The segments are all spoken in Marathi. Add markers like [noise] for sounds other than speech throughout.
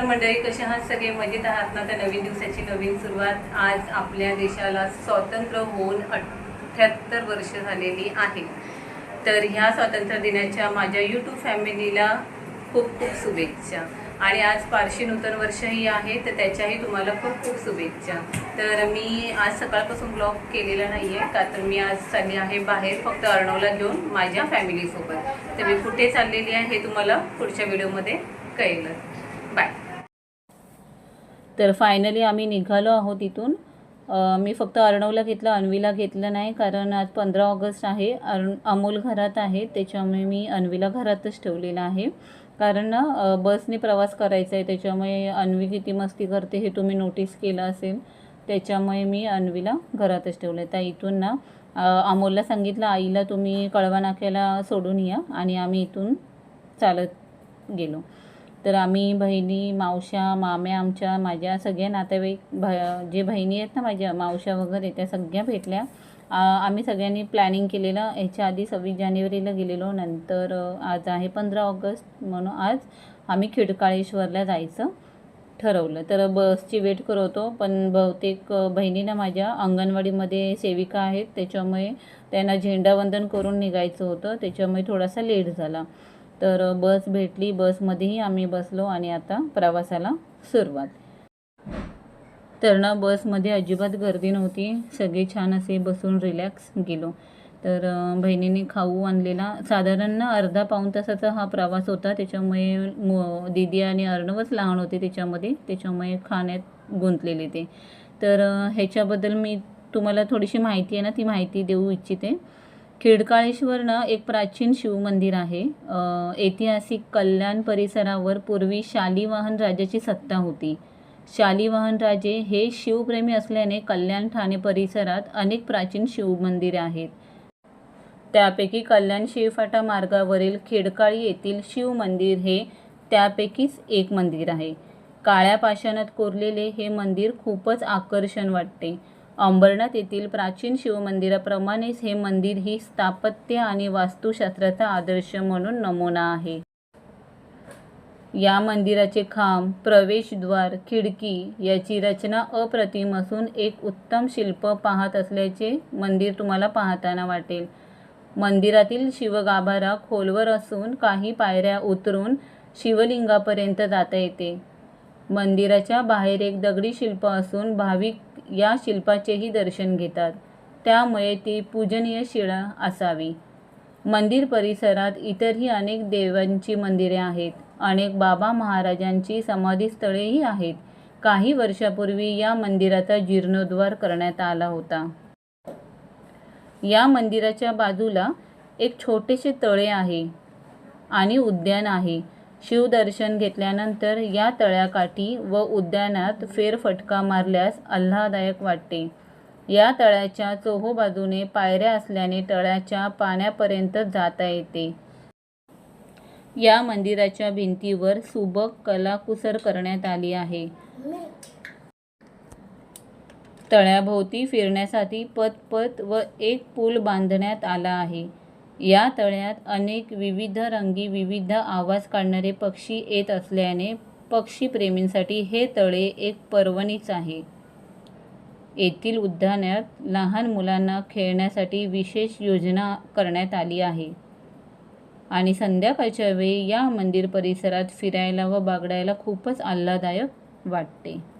नमस्कार मंडळी कसे आहात सगळे? मजेत आहात ना? तर नवीन दिवसाची नवीन सुरुवात आज आपल्या देशाला स्वातंत्र्य होऊन अठ्ठ्याहत्तर वर्ष झालेली आहे. तर ह्या स्वातंत्र्य दिनाच्या माझ्या यूट्यूब फॅमिलीला खूप खूप शुभेच्छा. आणि आज पारशी नूतन वर्षही आहे तर त्याच्याही तुम्हाला खूप खूप शुभेच्छा. तर मी आज सकाळपासून ब्लॉग केलेला नाही आहे का तर मी आज चालली आहे बाहेर फक्त अर्णवला घेऊन माझ्या फॅमिलीसोबत तर मी कुठे चाललेली आहे हे तुम्हाला पुढच्या व्हिडिओमध्ये कळेलच. बाय तर फायनली आम्ही निघालो आहोत इथून मी फक्त अर्णवला घेतलं अन्वीला घेतलं नाही कारण आज पंधरा ऑगस्ट आहे. अरुण अमोल घरात आहे त्याच्यामुळे मी अन्वीला घरातच ठेवलेला आहे. कारण ना बसने प्रवास करायचा आहे त्याच्यामुळे अन्वी किती मस्ती करते हे तुम्ही नोटीस केलं असेल. त्याच्यामुळे मी अन्वीला घरातच ठेवलं आहे त्या इथून ना अमोलला सांगितलं आईला तुम्ही कळवा नाक्याला सोडून या. आणि आम्ही इथून चालत गेलो. तर आम्ही बहिणी मावश्या माम्या आमच्या माझ्या सगळ्या नातेवाईक भ जे बहिणी आहेत ना माझ्या मावश्या वगैरे त्या सगळ्या भेटल्या. आम्ही सगळ्यांनी प्लॅनिंग केलेलं. याच्या आधी सव्वीस जानेवारीला गेलेलो. नंतर आज आहे पंधरा ऑगस्ट. म्हणून आज आम्ही खिडकाळेश्वरला जायचं ठरवलं. तर बसची वेट करवतो. पण बहुतेक बहिणीनं माझ्या अंगणवाडीमध्ये सेविका आहेत. त्याच्यामुळे त्यांना झेंडावंदन करून निघायचं होतं. त्याच्यामुळे थोडासा लेट झाला. तर बस भेटली बसमध्येही आम्ही बसलो आणि आता प्रवासाला सुरुवात. तर ना बसमध्ये अजिबात गर्दी नव्हती. सगळे छान असे बसून रिलॅक्स गेलो. तर बहिणीने खाऊ आणलेला साधारण ना अर्धा पाऊण तासाचा हा प्रवास होता. त्याच्यामुळे दिदी दीदी आणि अर्णवच लहान होते त्याच्यामध्ये. त्याच्यामुळे खाण्यात गुंतलेले ते. तर ह्याच्याबद्दल मी तुम्हाला थोडीशी माहिती आहे ना ती माहिती देऊ इच्छिते. खिडकाळेश्वर ना एक प्राचीन शिवमंदिर आहे. ऐतिहासिक कल्याण परिसरावर पूर्वी शालिवाहन राजाची सत्ता होती. शालिवाहन राजे हे शिवप्रेमी असल्याने कल्याण ठाणे परिसरात अनेक प्राचीन शिवमंदिरे आहेत. त्यापैकी कल्याण शिवफाटा मार्गावरील खेडकाळी येथील शिवमंदिर हे त्यापैकीच एक मंदिर आहे. काळ्या पाषाणात कोरलेले हे मंदिर खूपच आकर्षण वाटते. अंबरनाथ येथील प्राचीन शिवमंदिराप्रमाणेच हे मंदिर ही स्थापत्य आणि वास्तुशास्त्राचा आदर्श म्हणून नमुना आहे. या मंदिराचे खांब प्रवेशद्वार खिडकी याची रचना अप्रतिम असून एक उत्तम शिल्प पाहत असल्याचे मंदिर तुम्हाला पाहताना वाटेल. मंदिरातील शिवगाभारा खोलवर असून काही पायऱ्या उतरून शिवलिंगापर्यंत जाता येते. मंदिराच्या बाहेर एक दगडी शिल्प असून भाविक या शिल्पाचेही दर्शन घेतात. त्यामुळे ती पूजनीय शिळा असावी. मंदिर परिसरात इतरही अनेक देवांची मंदिरे आहेत. अनेक बाबा महाराजांची समाधीस्थळेही आहेत. काही वर्षापूर्वी या मंदिराचा जीर्णोद्धार करण्यात आला होता. या मंदिराच्या बाजूला एक छोटेसे तळे आहे आणि उद्यान आहे. शिवदर्शन घेतल्यानंतर या तळ्याकाठी व उद्यानात फेरफटका मारल्यास आल्हादायक वाटते. या तळ्याच्या चोहोबाजूने पायऱ्या असल्याने तळ्याच्या पाण्यापर्यंत जाता येते. या मंदिराच्या भिंतीवर सुबक कलाकुसर करण्यात आली आहे. तळ्याभोवती फिरण्यासाठी पतपत व एक पूल बांधण्यात आला आहे. या तळ्यात अनेक विविध रंगी विविध आवाज काढणारे पक्षी येत असल्याने पक्षीप्रेमींसाठी हे तळे एक पर्वणीच आहे. येथील उद्यानात लहान मुलांना खेळण्यासाठी विशेष योजना करण्यात आली आहे. आणि संध्याकाळच्या वेळी या मंदिर परिसरात फिरायला व बागडायला खूपच आल्हाददायक वाटते.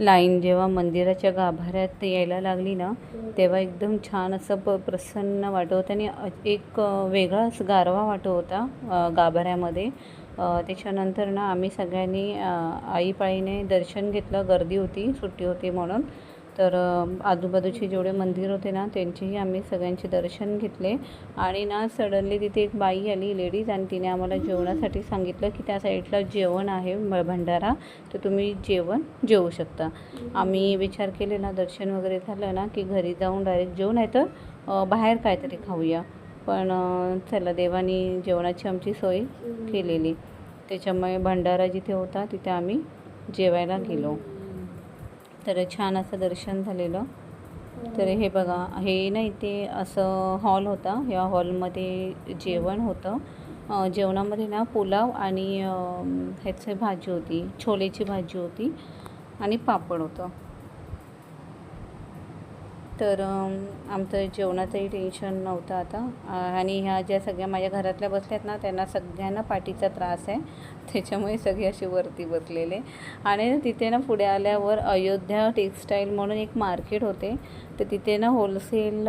लाईन जेव्हा मंदिराच्या गाभाऱ्यात यायला लागली ना तेव्हा एकदम छान असं प प्रसन्न वाटत होतं आणि एक वेगळाच गारवा वाटत होता गाभाऱ्यामध्ये. त्याच्यानंतर ना आम्ही सगळ्यांनी आईपाळीने दर्शन घेतलं गर्दी होती सुट्टी होती म्हणून. तर आजूबाजूचे जेवढे मंदिर होते ना त्यांचेही आम्ही सगळ्यांचे दर्शन घेतले. आणि ना सडनली तिथे एक बाई आली लेडीज आणि तिने आम्हाला जेवणासाठी सांगितलं की त्या साईडला जेवण आहे म- भंडारा. तर तुम्ही जेवण जेवू शकता. आम्ही विचार केलेला दर्शन वगैरे झालं ना की घरी जाऊन डायरेक्ट जेवण आहे तर बाहेर काहीतरी खाऊया. पण चला देवानी जेवणाची आमची सोय केलेली. त्याच्यामुळे भंडारा जिथे होता तिथे आम्ही जेवायला गेलो. तर छान असं दर्शन झालेलं. तर हे बघा हे नाही ते असं हॉल होता. या हॉलमध्ये जेवण होतं. जेवणामध्ये ना पुलाव आणि ह्याची भाजी होती छोलेची भाजी होती आणि पापड होतं. तर आमचं जेवणाचंही टेन्शन नव्हतं आता. आणि ह्या ज्या सगळ्या माझ्या घरातल्या बसल्यात ना त्यांना सगळ्यांना पाठीचा त्रास आहे. [laughs] त्याच्यामुळे सगळे असे वरती बसलेले. आणि तिथे ना पुढे आल्यावर अयोध्या टेक्स्टाईल म्हणून एक मार्केट होते. तर तिथे ना होलसेल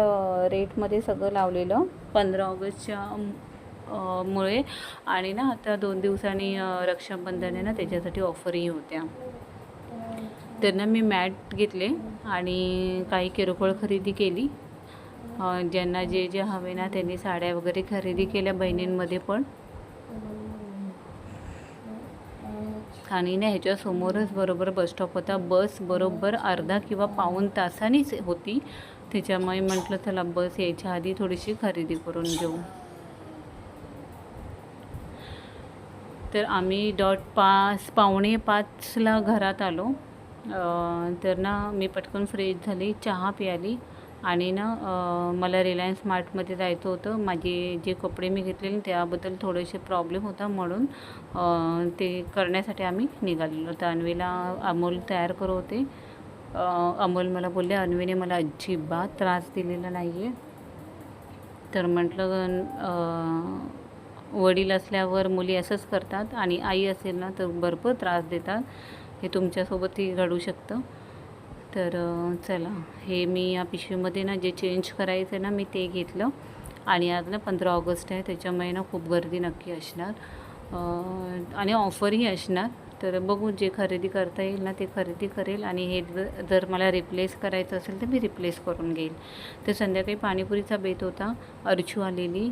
रेटमध्ये सगळं लावलेलं. पंधरा ऑगस्टच्या मुळे. आणि ना आता दोन दिवसांनी रक्षाबंधन आहे ना त्याच्यासाठी ऑफरही होत्या. त्यांना मी मॅट घेतले आणि काही किरकोळ खरेदी केली. ज्यांना जे जे हवे ना त्यांनी साड्या वगैरे खरेदी केल्या बहिणींमध्ये पण. आणि ना ह्याच्यासमोरच बरोबर बसस्टॉप होता. बस बरोबर अर्धा किंवा पाऊण तासानीच होती. त्याच्यामुळे म्हटलं चला बस यायच्या आधी थोडीशी खरेदी करून घेऊ. तर आम्ही डॉट पाच पावणे पाचला घरात आलो. तर ना मी पटकन फ्रेश झाली चहा प्याली आणि ना मला रिलायन्स स्मार्टमध्ये जायचं होतं. माझे जे कपडे मी घेतलेले त्याबद्दल थोडेसे प्रॉब्लेम होता म्हणून ते करण्यासाठी आम्ही निघालेलो. तर अन्वीला अमोल तयार करत होते. अमोल मला बोलले अन्वीने मला अजिबात त्रास दिलेला नाही आहे तर म्हटलं वडील असल्यावर मुली असंच करतात आणि आई असेल ना तर भरपूर त्रास देतात. हे तुमच्यासोबतही घडू शकतं. तर चला हे मी या पिशवीमध्ये ना जे चेंज करायचं आहे ना मी ते घेतलं. आणि आज ना पंधरा ऑगस्ट आहे त्याच्यामुळे ना खूप गर्दी नक्की असणार. आणि ऑफरही असणार. तर बघू जे खरेदी करता येईल ना ते खरेदी करेल. आणि हे जर मला रिप्लेस करायचं असेल तर मी रिप्लेस करून घेईल. तर संध्याकाळी पाणीपुरीचा बेत होता. अर्चू आलेली.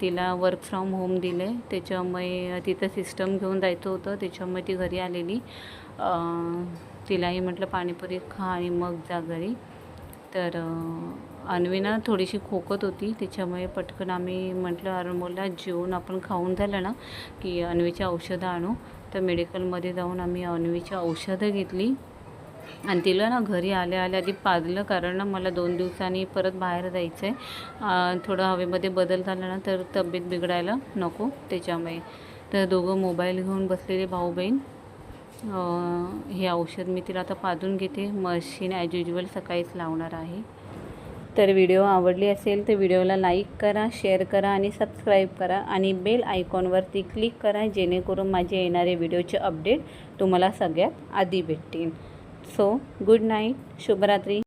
तिला वर्क फ्रॉम होम दिलं आहे त्याच्यामुळे तिथं सिस्टम घेऊन जायचं होतं. त्याच्यामुळे ती घरी आलेली. तिलाही म्हटलं पाणीपुरी खा आणि मग जा घरी. तर अन्वीना थोडीशी खोकत होती. त्याच्यामुळे पटकन आम्ही म्हटलं अरमोलला जेवून आपण खाऊन झालं ना की अन्वीची औषधं आणू. तर मेडिकलमध्ये जाऊन आम्ही अन्वीची औषधं घेतली. आणि तिला ना घरी आल्या आल्या आधी पाजलं कारण ना मला दोन दिवसांनी परत बाहेर जायचं आहे थोडं हवेमध्ये बदल झाला ना तर तब्येत बिघडायला नको त्याच्यामुळे. तर दोघं मोबाईल घेऊन बसलेले भाऊ बहीण हे औषध मी तिला आता पाजून घेते. मशीन ॲज युजल सकाळीच लावणार आहे. तर व्हिडिओ आवडली असेल तर व्हिडिओला लाईक करा शेअर करा आणि सबस्क्राईब करा आणि बेल आयकॉनवरती क्लिक करा जेणेकरून माझे येणारे व्हिडिओचे अपडेट तुम्हाला सगळ्यात आधी भेटतील. सो गुड नाईट शुभरात्री.